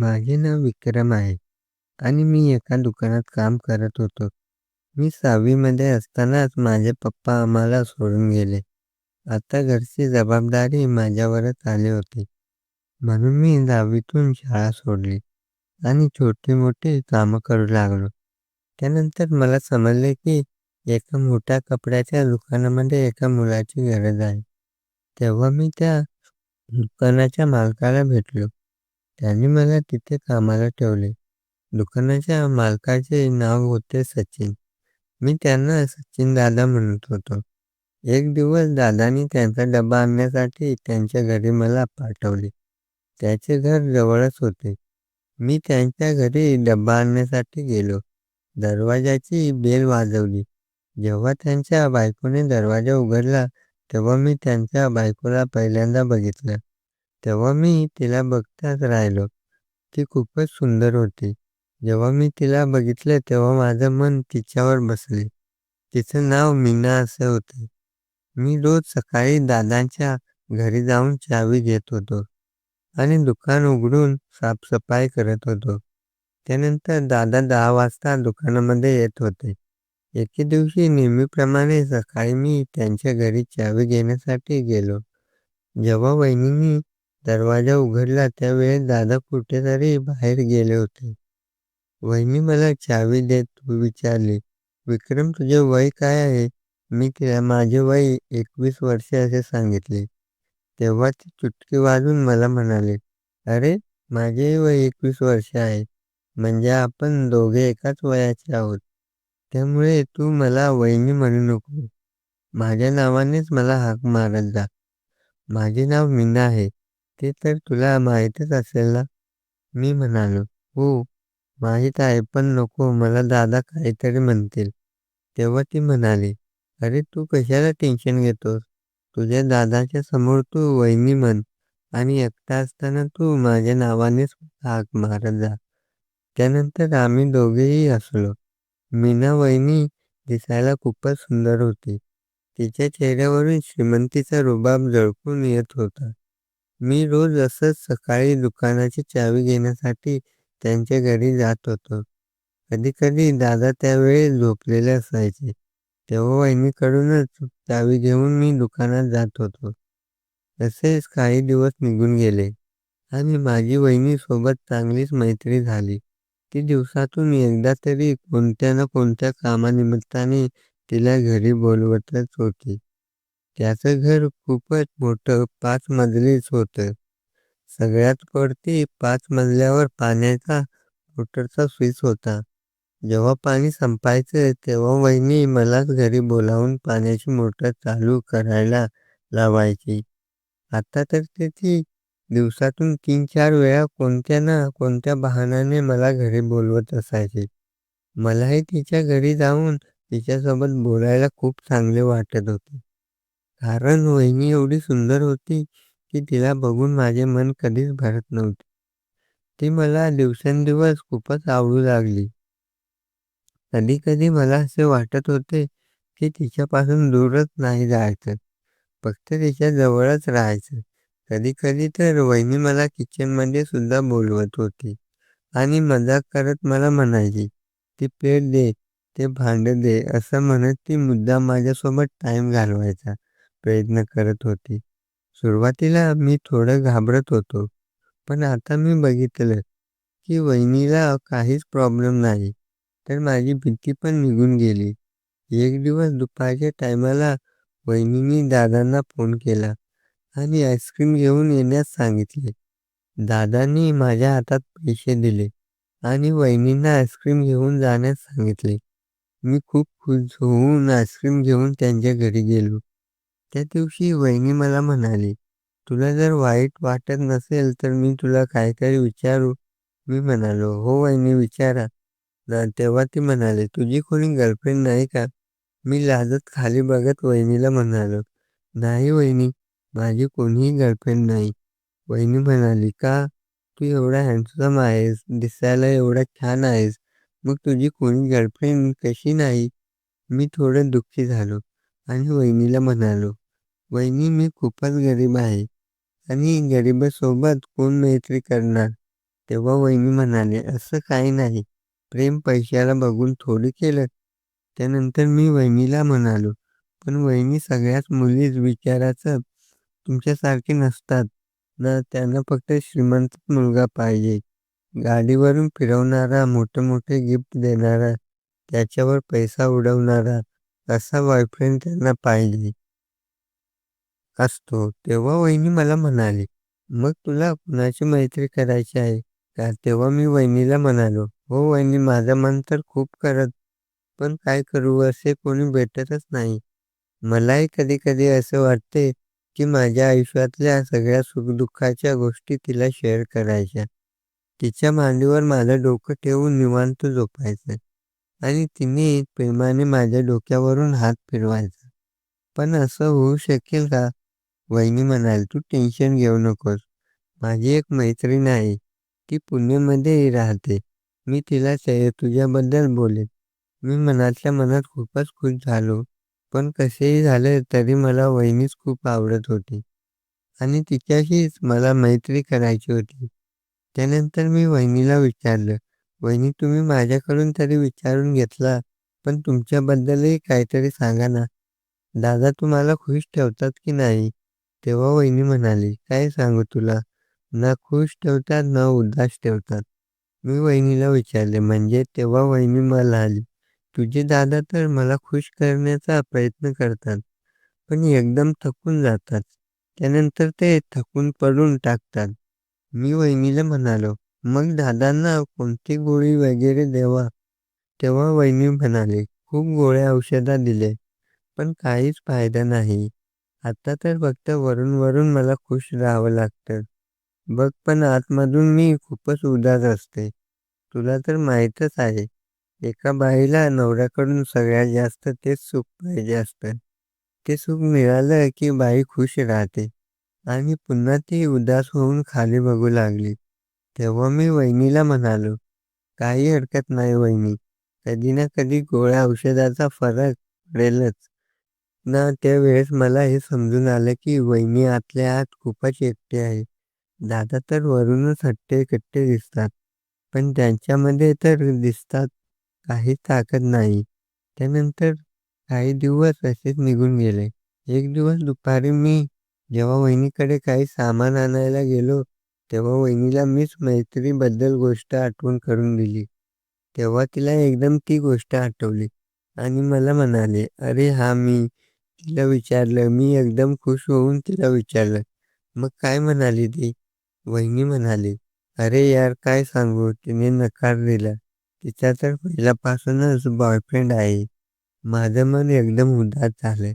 माझे नाव विक्रम आहे आणि मी एका दुकानात काम करत होतो. मी 6वी मध्ये असतानाच माझे पप्पा आम्हाला सोडून गेले. आता घरची जबाबदारी माझ्यावरच आली होती. म्हणून मी 10वीतून शाळा सोडली आणि छोटी-मोठी कामं करू लागलो. त्यानंतर मला समजले की एका मोठ्या कपड्याच्या दुकानामध्ये एका मुलाची गरज आहे. तेव्हा मी त्या दुकानाच्या मालकाला भेटलो. त्यांनी मला तिथे कामाला ठेवले. दुकानाच्या मालकाचे नाव होते सचिन. मी त्यांना सचिन दादा म्हणत होतो. एक दिवस दादांनी त्यांचा डबा आणण्यासाठी त्यांच्या घरी मला पाठवले. त्याचे घर जवळच होते. मी त्यांच्या घरी डबा आणण्यासाठी गेलो. दरवाजाची बेल वाजवली. जेव्हा त्यांच्या बायकोने दरवाजा उघडला तेव्हा मी त्यांच्या बायकोला पहिल्यांदा बघितलं. तेव्हा मी तिला बघताच राहिलो. ती खूपच सुंदर होती. जेव्हा मी तिला बघितले तेव्हा माझं मन तिच्यावर बसले. तिचं नाव मीना असे होते. मी रोज सकाळी दादांच्या घरी जाऊन चावी घेत होतो आणि दुकान उघडून साफसफाई करत होतो. त्यानंतर दादा दहा वाजता दुकानामध्ये येत होते. एके दिवशी नेहमीप्रमाणे सकाळी मी त्यांच्या घरी चावी घेण्यासाठी गेलो. जेव्हा वहिनींनी दरवाजा उघडला त्यावेळेस दादा कुठेतरी बाहेर गेले होते. वहिनी मला चावी देत विचारली, विक्रम तुझे वय काय आहे? मी तिला माझे वय 21 वर्षे असे सांगितले. तेव्हा ती चुटकी वाजून मला म्हणाले, अरे माझेही वय 21 वर्षे आहे. म्हणजे आपण दोघे एकाच वयाचे आहोत. त्यामुळे तू मला वहिनी म्हणू नको. माझ्या नावानेच मला हाक मारत जा. माझे नाव मीना आहे ते तर तुला माहीतच असेल ना? मी म्हणालो, हो माहीत आहे पण नको मला दादा काहीतरी म्हणतील. तेव्हा ती म्हणाली, अरे तू कशाला टेन्शन घेतोस? तुझ्या दादाच्या समोर तू वहिनी म्हण आणि एकटा असताना तू माझ्या नावानेच हाक मारत जा. त्यानंतर आम्ही दोघेही हसलो. मीना वहिनी दिसायला खूपच सुंदर होती. तिच्या चेहऱ्यावरून श्रीमंतीचा रुबाब झळकून येत होता. मी रोज असंच सकाळी दुकानाची चावी घेण्यासाठी त्यांच्या घरी जात होतो. कधी-कधी दादा त्यावेळी झोपलेले असायचे. तेव्हा वहिनीकडूनच चावी घेऊन मी दुकानात जात होतो. तसेच काही दिवस निघून गेले आणि माझी वहिनीसोबत चांगलीच मैत्री झाली. ती दिवसातून एकदा तरी कोणत्या ना कोणत्या कामानिमित्ताने तिला घरी बोलवतच होती. त्याचं घर खूपच मोठं पाच मजलीच होतं. सगळ्यात वरती पाच मजल्यावर पाण्याचा मोटरचा स्विच होता. जेव्हा पाणी संपायचं तेव्हा वहिनी मलाच घरी बोलावून पाण्याची मोटर चालू करायला लावायची. आता तर ती दिवसातून 3-4 वेळा कोणत्या ना कोणत्या बहाण्याने मला घरी बोलवत असायची. मलाही तिच्या घरी जाऊन तिच्यासोबत बोलायला खूप चांगले वाटत होते. कारण वहिनी एवढी सुंदर होती की तिला बघून माझे मन कधीच भरत नव्हते. ती मला दिवसेंदिवस खूपच आवडू लागली. कधी-कधी मला असे वाटत होते की तिच्यापासून दूरच नाही जायचं. फक्त तिच्या जवळच राहायचं. कधी-कधी तर वहिनी मला किचनमध्ये सुद्धा बोलवत होती आणि मजाक करत मला म्हणायची, ती प्लेट दे, ते भांडं दे असं म्हणत ती मुद्दाम माझ्यासोबत टाईम घालवायचा प्रयत्न करत होती. सुरुवातीला मी थोडं घाबरत होतो. पण आता मी बघितलं की वहिनीला काहीच प्रॉब्लेम नाही तर माझी भीती पण निघून गेली. एक दिवस दुपारच्या टायमाला वहिनीनी दादांना फोन केला आणि आईस्क्रीम घेऊन येण्यास सांगितले. दादांनी माझ्या हातात पैसे दिले आणि वहिनींना आईस्क्रीम घेऊन जाण्यास सांगितले. मी खूप खुश होऊन आईस्क्रीम घेऊन त्यांच्या घरी गेलो. त्या दिवशी वहिनी मला म्हणाली, तुला जर वाईट वाटत नसेल तर मी तुला काहीतरी विचारू? मी म्हणालो, हो वहिनी विचारा. तेव्हा ती म्हणाली, तुझी कोणी गर्लफ्रेंड नाही का? मी लाजत खाली बघत वहिनीला म्हणालो, नाही वहिनी माझी कोणीही गर्लफ्रेंड नाही. वहिनी म्हणाली, का? तू एवढा हँडसम आहेस, दिसायला एवढा छान आहेस, मग तुझी कोणी गर्लफ्रेंड कशी नाही? मी थोडं दुःखी झालो आणि वहिनीला म्हणालो, वहिनी मी खूपच गरीब आहे आणि गरिबासोबत कोण मैत्री करणार? तेव्हा वहिनी म्हणाले, "असं काही नाही. प्रेम पैशाला बघून थोडी केलं." त्यानंतर मी वहिनीला म्हणालो, "पण वहिनी सगळ्याच मुलीच विचाराचं तुमच्यासारखे नसतात ना. त्यांना फक्त श्रीमंत मुलगा पाहिजे. गाडीवरून फिरवणारा, मोठे-मोठे गिफ्ट देणारा, त्याच्यावर पैसा उडवणारा असा बॉयफ्रेंड त्यांना पाहिजे असतो." तेव्हा वहिनी मला म्हणाली, "मग तुला कुणाशी मैत्री करायची आहे का?" तेव्हा मी वहिनीला म्हणालो, "हो वहिनी, माझं मन तर खूप करत, पण काय करू असे कोणी भेटतच नाही. मलाही कधी-कधी असं वाटते की माझ्या आयुष्यातल्या सगळ्या सुख-दुःखाच्या गोष्टी तिला शेअर करायच्या. तिच्या मांडीवर माझं डोकं ठेवून निवांत झोपायचं आणि तिने प्रेमाने माझ्या डोक्यावरून हात फिरवायचा. पण असं होऊ शकेल का?" वहिनी म्हणाली, "तू टेन्शन घेऊ नकोस. माझी एक मैत्रीण आहे. ती पुणेमध्ये राहते. मी तिला तुझ्याबद्दल बोलेन." मी मनातल्या मनात खूपच खुश झालो. पण कसेही झाले तरी मला वहिनीच खूप आवडत होती आणि तिच्याशीच मला मैत्री करायची होती. त्यानंतर मी वहिनीला विचारलं, "वहिनी, तुम्ही माझ्याकडून तरी विचारून घेतला, पण तुमच्याबद्दलही काहीतरी सांगा ना. दादा तुम्हाला खुश ठेवतात की नाही?" तेव्हा वहिनी म्हणाली, "काय सांगू तुला? ना खुश ठेवतात ना उदास ठेवतात." मी वहिनीला विचारले, "म्हणजे?" तेव्हा वहिनी म्हणाली, "तुझे दादा तर मला खुश करण्याचा प्रयत्न करतात, पण एकदम थकून जातात. त्यानंतर ते थकून पडून टाकतात." मी वहिनीला म्हणालो, "मग दादांना कोणती गोळी वगैरे द्यावा?" तेव्हा वहिनी म्हणाली, "खूप गोळ्या औषधं दिले, पण काहीच फायदा नाही. आता तर फक्त वरून-वरून मला खुश राहावं लागतं. बघ, पण आतमधून मी खूपच उदास असते. तुला तर माहीतच आहे, एका बाईला नवऱ्याकडून सगळ्यात जास्त तेच सुख पाहिजे असतं. ते सुख मिळालं की बाई खुश राहते." आणि पुन्हा ती उदास होऊन खाली बघू लागली. तेव्हा मी वहिनीला म्हणालो, "काही हरकत नाही वहिनी. कधी ना कधी गोळ्या औषधाचा फरक पडेलच ना." त्यावेळेस मला हे समजून आलं की वहिनी आतल्या आत खूपच एकटे आहे. दादा तर वरूनच हट्टे-कट्टे दिसतात, पण त्यांच्यामध्ये तर दिसतात काहीच ताकद नाही. त्यानंतर काही दिवस असेच निघून गेले. एक दिवस दुपारी मी जेव्हा वहिनीकडे काही सामान आणायला गेलो, तेव्हा वहिनीला मीच मैत्रीबद्दल गोष्ट आठवण करून दिली. तेव्हा तिला एकदम ती गोष्ट आठवली आणि मला म्हणाली, "अरे हां, मी." तिला विचारलं. मी एकदम खुश होऊन तिला विचारलं, "मग काय म्हणाली ती?" वहिनी म्हणाली, "अरे यार, काय सांगू, तिने नकार दिला. तिचा तर पहिल्यापासूनच बॉयफ्रेंड आहे." माझं मन एकदम उदास झालं.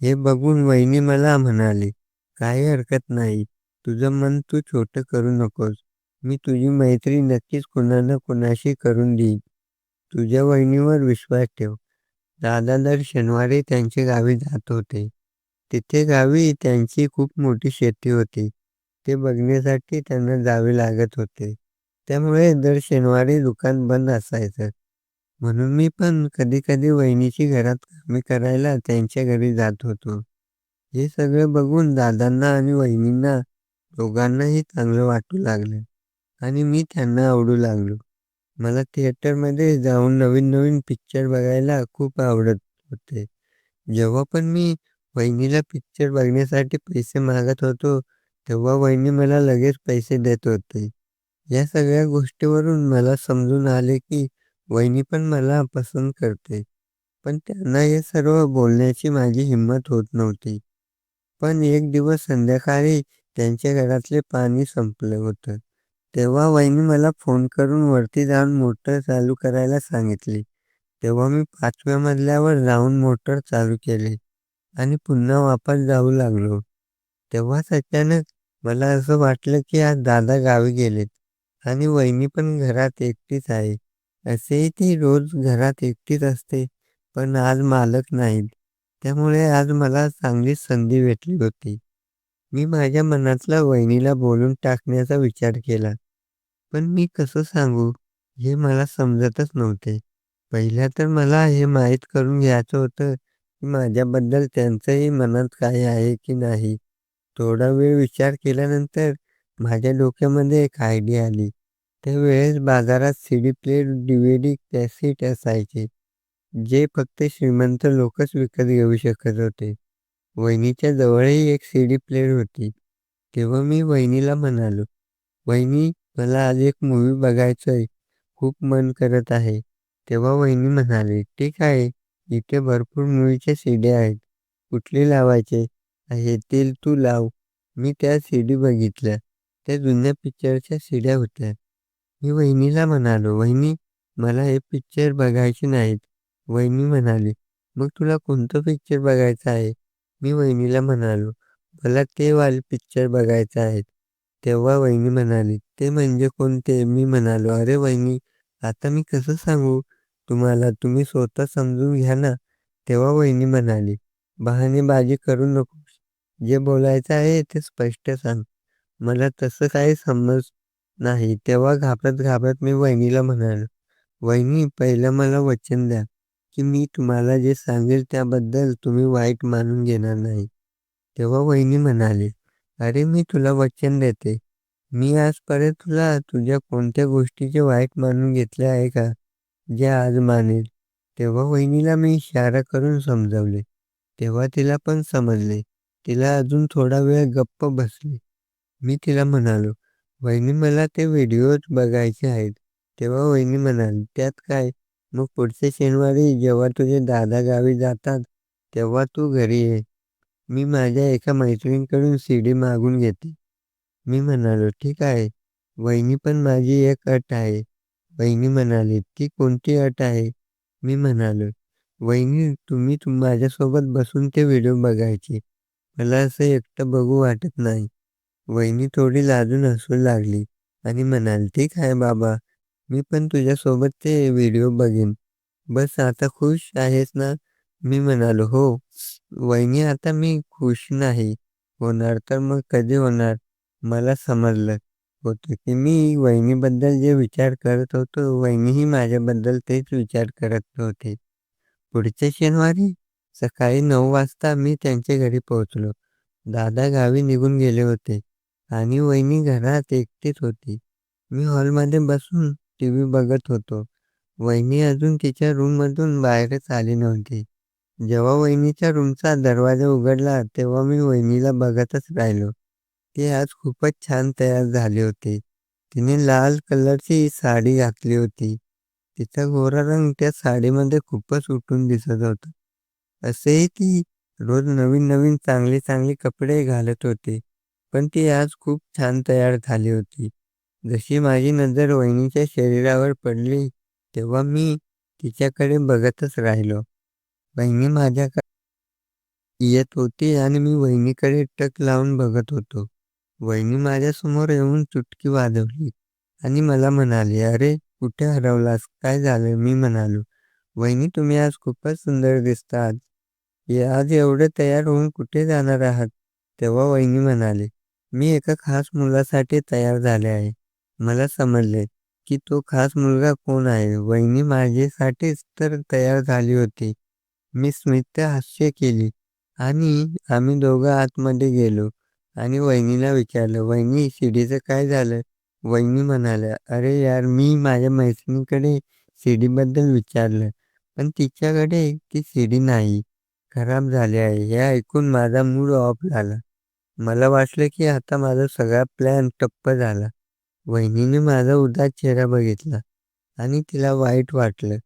हे बघून वहिनी मला म्हणाली, "काही हरकत नाही. तुझं मन तू छोटं करू नकोस. मी तुझी मैत्री नक्कीच कुणा ना कुणाशी करून देईन. तुझ्या वहिनीवर विश्वास ठेव." दादा दर शनिवारी त्यांच्या गावी जात होते. तिथे गावी त्यांची खूप मोठी शेती होती. ते बघण्यासाठी त्यांना जावे लागत होते. त्यामुळे दर शनिवारी दुकान बंद असायचं. म्हणून मी पण कधी-कधी वहिनीची घरात कामे करायला त्यांच्या घरी जात होतो. हे सगळं बघून दादांना आणि वहिनींना दोघांनाही चांगलं वाटू लागलं आणि मी त्यांना आवडू लागलो. मला थिएटरमध्ये जाऊन नवीन-नवीन पिक्चर बघायला खूप आवडत होते. जेव्हा पण मी वहिनीला पिक्चर बघण्यासाठी पैसे मागत होतो, तेव्हा वहिनी मला लगेच पैसे देत होती. या सगळ्या गोष्टीवरून मला समजून आले की वहिनी पण मला पसंत करते. पण त्यांना हे सर्व बोलण्याची माझी हिंमत होत नव्हती. पण एक दिवस संध्याकाळी त्यांच्या घरातले पाणी संपलं होतं. तेव्हा वहिनी मला फोन करून वरती जाऊन मोटर चालू करायला सांगितली. तेव्हा मी पाचव्या मजल्यावर जाऊन मोटर चालू केली आणि पुन्हा वापस जाऊ लागलो. तेव्हाच अचानक मला असं वाटलं की आज दादा गावी गेलेत आणि वहिनी पण घरात एकटीच आहे. असेही ती रोज घरात एकटीच असते, पण आज मालक नाहीत. त्यामुळे आज मला चांगली संधी भेटली होती. मी माझ्या मनातला वहिनीला बोलून टाकण्याचा विचार केला. पण मी कसं सांगू हे मला समजतच नव्हते. पहिल्या तर मला हे माहीत करून घ्यायचं होतं की माझ्याबद्दल त्यांचंही मनात काही आहे की नाही. थोडा वेळ विचार केल्यानंतर माझ्या डोक्यामध्ये एक आयडिया आली. त्यावेळेस बाजारात सीडी प्लेट, डीव्हीडी, कॅसेट असायचे, जे फक्त श्रीमंत लोकच विकत घेऊ शकत होते. वहिनीच्या जवळही एक सीडी प्लेयर होती. तेव्हा मी वहिनीला म्हणालो, "वहिनी, मला आज एक मूव्ही बघायचंय, खूप मन करत आहे." तेव्हा वहिनी म्हणाली, "ठीक आहे, इथे भरपूर मूव्हीच्या सीडी आहेत. कुठली लावायची आहे ते तू लाव." मी त्या सीडी बघितल्या. त्या जुन्या पिक्चरच्या सीड्या होत्या. मी वहिनीला म्हणालो, "वहिनी, मला हे पिक्चर बघायचे नाहीत." वहिनी म्हणाली, "मग तुला कोणतं पिक्चर बघायचं आहे?" मी वहिनीला म्हणालो, "मला ते वाले पिक्चर बघायचे आहेत." तेव्हा वहिनी म्हणाली, "ते म्हणजे कोणते?" मी म्हणालो, "अरे वहिनी, आता मी कसं सांगू तुम्हाला, तुम्ही स्वतः समजून घ्या ना." तेव्हा वहिनी म्हणाली, "बहाणेबाजी करू नकोस. जे बोलायचं आहे ते स्पष्ट सांग. मला तसं काही समज नाही." तेव्हा घाबरत घाबरत मी वहिनीला म्हणालो, "वहिनी, पहिलं मला वचन द्या, की मी तुम्हाला जे सांगेल त्याबद्दल तुम्ही वाईट मानून घेणार नाही." तेव्हा वहिनी म्हणाली, "अरे मी तुला वचन देते. मी आजपर्यंत तुला तुझ्या कोणत्या गोष्टीचे वाईट मानून घेतले आहे का, जे आज मानेल?" तेव्हा वहिनीला मी इशारा करून समजावले. तेव्हा तिला पण समजले. तिला अजून थोडा वेळ गप्प बसली. मी तिला म्हणालो, "वहिनी, मला ते व्हिडिओज बघायचे आहेत." तेव्हा वहिनी म्हणाली, "त्यात काय? मग पुढच्या शनिवारी जेव्हा तुझे दादा गावी जातात, तेव्हा तू घरी ये. मी माझ्या एका मैत्रिणीकडून सीडी मागून घेते." मी म्हणालो, "ठीक आहे, वहिनी, पण माझी एक अट आहे." वहिनी म्हणाली, "ती कोणती अट आहे?" मी म्हणालो, "वहिनी, तुम्ही माझ्यासोबत बसून ते व्हिडिओ बघायचे. मला असं एकटं बघू वाटत नाही." वहिनी थोडी लाजून हसू लागली आणि म्हणाली, "ठीक आहे बाबा, मी पण तुझ्यासोबत ते व्हिडिओ बघेन. बस आता खुश आहेस ना?" मी म्हणालो, "हो." वहिनी, "आता मी खुश नाही होणार तर मग कधी होणार?" मला समजलं होतं की मी वहिनीबद्दल जे विचार करत होतो, वहिनीही माझ्याबद्दल तेच विचार करत होते. पुढच्या शनिवारी सकाळी नऊ वाजता मी त्यांच्या घरी पोहोचलो. दादा गावी निघून गेले होते आणि वहिनी घरात एकटीच होती. मी हॉलमध्ये बसून टीव्ही बघत होतो. वहिनी अजून तिच्या रूममधून बाहेरच आली नव्हती. जेव्हा वहिनीच्या रूमचा दरवाजा उघडला, तेव्हा मी वहिनीला बघतच राहिलो. ती आज खूपच छान तयार झाली होती. तिने लाल कलरची साडी घातली होती. तिचा गोरा रंग त्या साडीमध्ये खूपच उठून दिसत होता. असेही ती रोज नवीन नवीन चांगले चांगले कपडे घालत होती, पण ती आज खूप छान तयार झाली होती. जशी माझी नजर वहिनीच्या शरीरावर पडली, तेव्हा मी तिच्याकडे बघतच राहिलो. वहिनी माझ्याकडे येत होती आणि मी वहिनीकडे टक लावून बघत होतो. वहिनी माझ्यासमोर येऊन चुटकी वाजवली आणि मला म्हणाली, "अरे, कुठे हरवलास? काय झालं?" मी म्हणालो, "वहिनी, तुम्ही आज खूपच सुंदर दिसता आहात. आज एवढे तयार होऊन कुठे जाणार आहात?" तेव्हा वहिनी म्हणाली, "मी एका खास मुलासाठी तयार झाले आहे." मला समजले की तो खास मुलगा कोण आहे. वहिनी माझ्यासाठीच तर तयार झाली होती. मी स्मित हास्य केली आणि आम्ही दोघं आतमध्ये गेलो आणि वहिनीला विचारलं, "वहिनी, शिडीचं काय झालं?" वहिनी म्हणाल्या, "अरे यार, मी माझ्या मैत्रिणीकडे शिडीबद्दल विचारलं, पण तिच्याकडे ती शिडी नाही, खराब झाली आहे." हे ऐकून माझा मूड ऑफ झाला. मला वाटलं की आता माझा सगळा प्लॅन टप्प झाला. वहिनीने माझा उदास चेहरा बघितला आणि तिला वाईट वाटलं.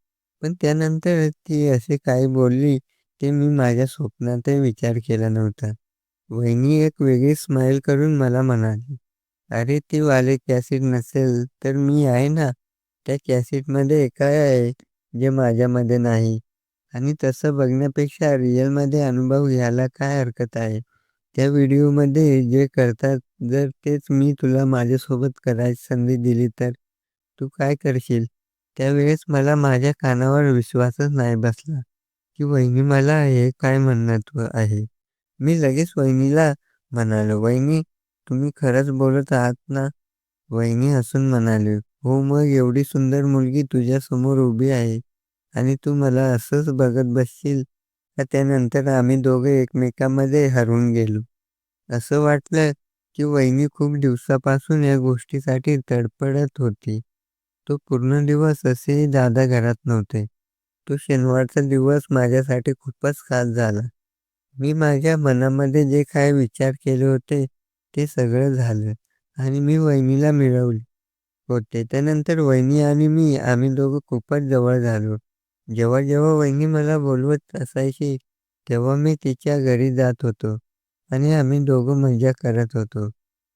पण त्यानंतर ती असे काही बोलली ते मी माझ्या स्वप्नातही विचार केला नव्हता. वहिनी एक वेगळी स्माईल करून मला म्हणाली, "अरे, ते वाले कॅसेट नसेल तर मी आहे ना. त्या कॅसेटमध्ये काय आहे जे माझ्यामध्ये नाही? आणि तसं बघण्यापेक्षा रिअलमध्ये अनुभव घ्यायला काय हरकत आहे? त्या व्हिडिओमध्ये जे करतात, जर तेच मी तुला माझ्यासोबत करायची संधी दिली तर तू काय करशील?" त्यावेळेस मला माझ्या कानावर विश्वासच नाही बसला की वहिनी मला हे काय म्हणत आहे. मी लगेच वहिनीला म्हणालो, "वहिनी, तुम्ही खरंच बोलत आहात ना?" वहिनी हसून म्हणाली, "हो, मग एवढी सुंदर मुलगी तुझ्यासमोर उभी आहे आणि तू मला असंच बघत बसशील का?" त्यानंतर आम्ही दोघे एकमेकांमध्ये हरवून गेलो. असं वाटलं की वहिनी खूप दिवसापासून या गोष्टीसाठी तडफडत होती. तो पूर्ण दिवस असेही दादा घरात नव्हते. तो शनिवारचा दिवस माझ्यासाठी खूपच खास झाला. मी माझ्या मनामध्ये जे काही विचार केले होते ते सगळं झालं आणि मी वहिनीला मिळवले होते. त्यानंतर वहिनी आणि मी आम्ही दोघं खूपच जवळ झालो. जेव्हा जेव्हा वहिनी मला बोलवत असायची तेव्हा मी तिच्या घरी जात होतो आणि आम्ही दोघं मजा करत होतो.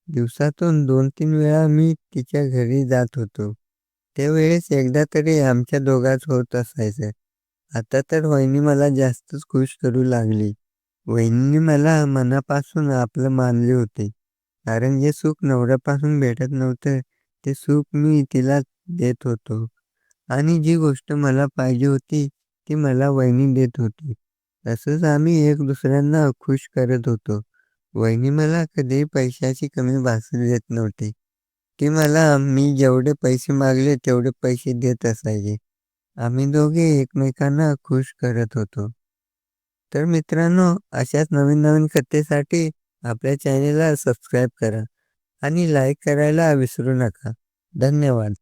दिवसातून दोन तीन वेळा मी तिच्या घरी जात होतो. त्यावेळेस एकदा तरी आमच्या दोघाच होत असायचं. आता तर वहिनी मला जास्तच खुश करू लागली. वहिनीने मला मनापासून आपलं मानले होते. कारण जे सुख नवऱ्यापासून भेटत नव्हतं ते सुख मी तिला देत होतो आणि जी गोष्ट मला पाहिजे होती ती मला वहिनी देत होती. तसंच आम्ही एक दुसऱ्यांना खुश करत होतो. वहिनी मला कधीही पैशाची कमी भासू देत नव्हती. ती मला मी जेवढे पैसे मागले तेवढे पैसे देत असायची. आम्ही दोघे एकमेकांना खुश करत होतो. तर मित्रांनो अशाच नवीन नवीन कथेसाठी आपल्या चॅनेलला सबस्क्राईब करा आणि लाईक करायला विसरू नका. धन्यवाद.